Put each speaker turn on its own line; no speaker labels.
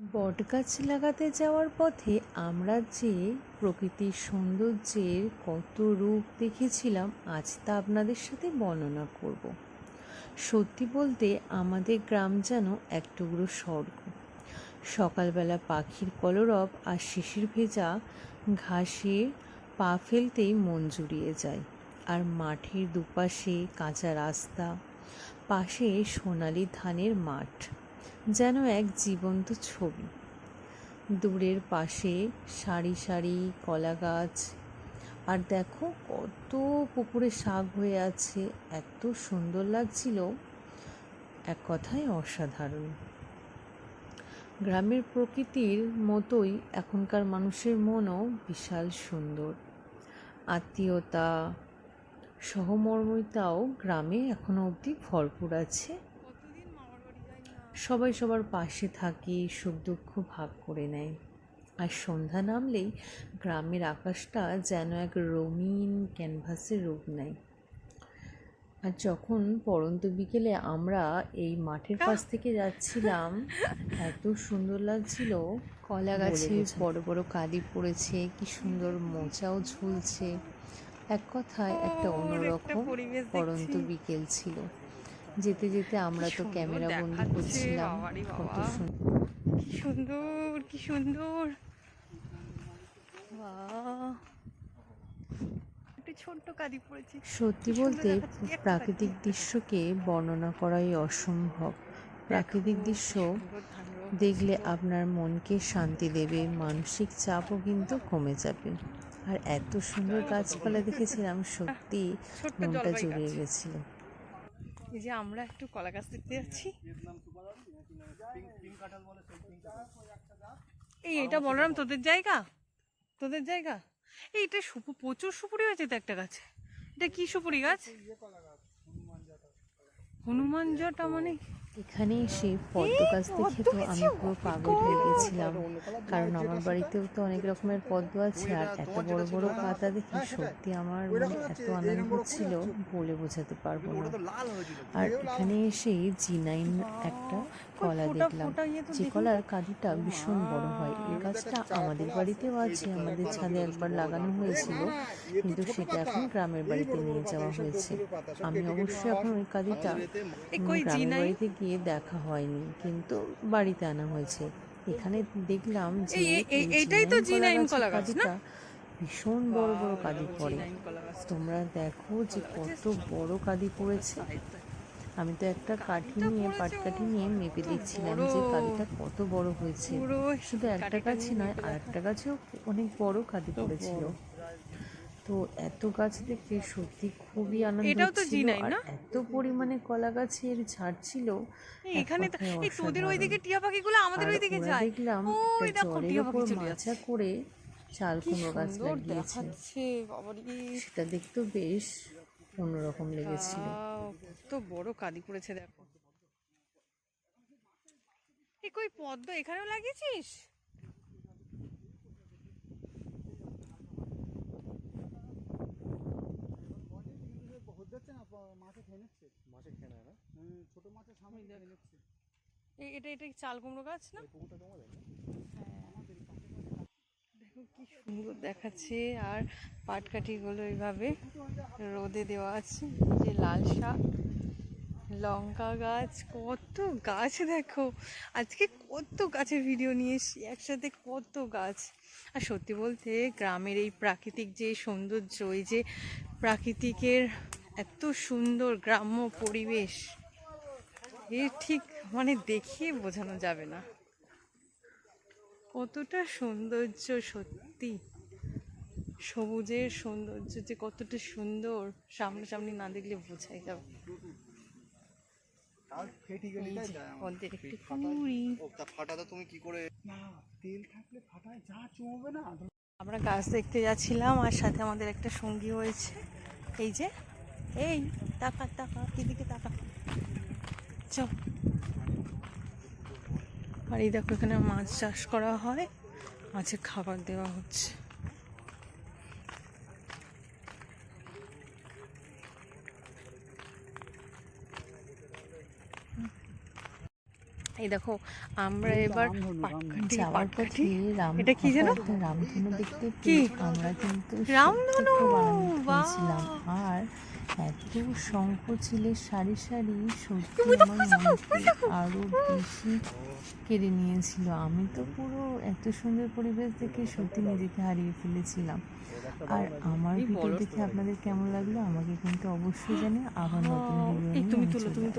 বটগাছ লাগাতে যাওয়ার পথে আমরা যে প্রকৃতির সৌন্দর্যের কত রূপ দেখেছিলাম, আজ তা আপনাদের সাথে বর্ণনা করব। সত্যি বলতে আমাদের গ্রাম যেন এক টুকরো স্বর্গ। সকালবেলা পাখির কলরব আর শিশির ভেজা ঘাসে পা ফেলতেই মন জুড়িয়ে যায়। আর মাঠের দুপাশে কাঁচা রাস্তা, পাশে সোনালি ধানের মাঠ। যেন এক জীবন্ত ছবি। দূরের পাশে সারি সারি কলা গাছ। আর দেখো কত পুকুরে শাক হয়ে আছে, এত সুন্দর লাগছিল। এক কথায় অসাধারণ। গ্রামের প্রকৃতির মতোই এখনকার মানুষের মনও বিশাল সুন্দর। আত্মীয়তা, সহমর্মিতাও গ্রামে এখনও অবধি ভরপুর আছে। সবাই সবার পাশে থাকে সুখ দুঃখ ভাগ করে নেয়। আর সন্ধ্যা নামলেই গ্রামের আকাশটা যেন এক রঙিন ক্যানভাসের রূপ নেয়। আর যখন পরন্ত বিকেলে আমরা এই মাঠের পাশ থেকে যাচ্ছিলাম এত সুন্দর লাগছিল। কলা গাছে বড় বড় কালি পড়েছে কি সুন্দর মোচাও ঝুলছে। এক কথায় একটা অন্যরকম পরন্ত বিকেল ছিল। যেতে যেতে আমরা তো ক্যামেরা বন্দি
দেখাচ্ছে,
করছিলাম। কত সুন্দর
কি সুন্দর কি সুন্দর।
সত্যি বলতে প্রাকৃতিক দৃশ্যকে বর্ণনা করাই অসম্ভব। প্রাকৃতিক দৃশ্য দেখলে আপনার মনকে শান্তি দেবে মানসিক চাপও কিন্তু কমে যাবে। আর এত সুন্দর গাছপালা দেখেছিলাম সত্যি মনটা জুড়িয়ে
গাছ।
গেছিল।
এই যে আমরা একটু কলা গাছ দেখতে যাচ্ছি। এই এটা বলরাম, তোদের জায়গা? তোদের জায়গা? এই এটা সুপু প্রচুর সুপুরি হয়েছে তো একটা গাছে। এটা কি সুপুরি গাছ? হনুমান জটা মানে
এখানে এসে পদ্ম গাছ দেখে তো আমি পুরো পাগল হয়ে গেছিলাম। কারণ আমার বাড়িতেও তো অনেক রকমের পদ্ম আছে আর এত বড় বড় পাতা দেখে সত্যি আমার মানে এত আনন্দ হচ্ছিল বলে বোঝাতে পারব না। আর এখানে এসে জি নাইন একটা কলা দেখলাম।
ইয়ে
যে কলার কাঁদিটা ভীষণ বড় হয়। এই গাছটা আমাদের বাড়িতেও আছে আমাদের ছাদে একবার লাগানো হয়েছিল কিন্তু সেটা এখন গ্রামের বাড়িতে নিয়ে যাওয়া হয়েছে। আমি অবশ্যই এখন ওই কাঁদিটা গ্রামের? বাড়িতে গিয়ে দেখা হয়নি কিন্তু বাড়িতে আনা হয়েছে। এখানে দেখলাম যে
এই- এই- এই-
এই
এইটাই তো
জি নাইন
জি নাইন
কলা
কলা গাছ, না?
ভীষণ বড় বড় কাঁদি পড়ে। তোমরা দেখো যে কত বড় কাঁদি পড়েছে। আমি তো একটা কাঠি নিয়ে পাট কাঠি নিয়ে মেপে দেখছিলাম যে। কাঁদিটা কত বড় হয়েছে। শুধু একটা গাছই
নয়
আর একটা গাছেও অনেক বড় কাঁদি পড়েছিল। তো এত গাছ দেখে সত্যি খুবই আনন্দ
এটাও তো জিনাই, না?
এত পরিমাণে কলা গাছের ঝাড় ছিল।
এখানে তো এই তোদের ওইদিকে টিয়া পাখিগুলো আমাদের ওইদিকে যায়।
দেখলাম
ওই দেখো টিয়া পাখি চলে যাচ্ছে
করে চাল কুমড়ো গাছ লাগিয়েছে। সেটা দেখতেও বেশ অন্যরকম লেগেছিল।
কত বড় কাদি পড়েছে দেখো। এই কই পদ্ম এখানেও লাগিয়েছিস? এই- এটা এটা কি চাল কুমড়ো গাছ না? হ্যাঁ। দেখো কি সুন্দর দেখাচ্ছে আর পাটকাঠিগুলো এইভাবে রোদে দেওয়া আছে। যে লাল শাক লঙ্কা গাছ কত গাছ দেখো। আজকে কত গাছের ভিডিও নিয়ে এসেছি একসাথে কত গাছ। আর সত্যি বলতে গ্রামের এই প্রাকৃতিক যে সৌন্দর্য এই যে প্রাকৃতিকের এত সুন্দর গ্রাম্য পরিবেশ। এ ঠিক মানে দেখিয়ে বোঝানো যাবে না। কতটা সৌন্দর্য সত্যি। সবুজের সৌন্দর্য যে কতটা সুন্দর সামনাসামনি না দেখলে বোঝাই যাবে আমরা গাছ দেখতে যাচ্ছিলাম আর সাথে আমাদের একটা সঙ্গী হয়েছে। এই যে এই টাকা টাকা এদিকে টাকা চল আর এই দেখো এখানে মাছ চাষ করা হয় মাছের খাবার দেওয়া হচ্ছে এই দেখো আমরা এবার
যাওয়ার পথে রাম
এটা কি যেন?
একটা রামধনু দেখতে
কি?
আমরা কিন্তু
রামধনু!
আর এত শঙ্খ ছিলে সারি সারি সত্যি আমার মনকে আরও বেশি কেড়ে নিয়েছিল। আমি তো পুরো এত সুন্দর পরিবেশ দেখে সত্যি নিজেকে হারিয়ে ফেলেছিলাম। আর আমার ভিডিও দেখে আপনাদের কেমন লাগল? আমাকে কিন্তু অবশ্যই জানে আবার নতুন ভিডিও নিয়ে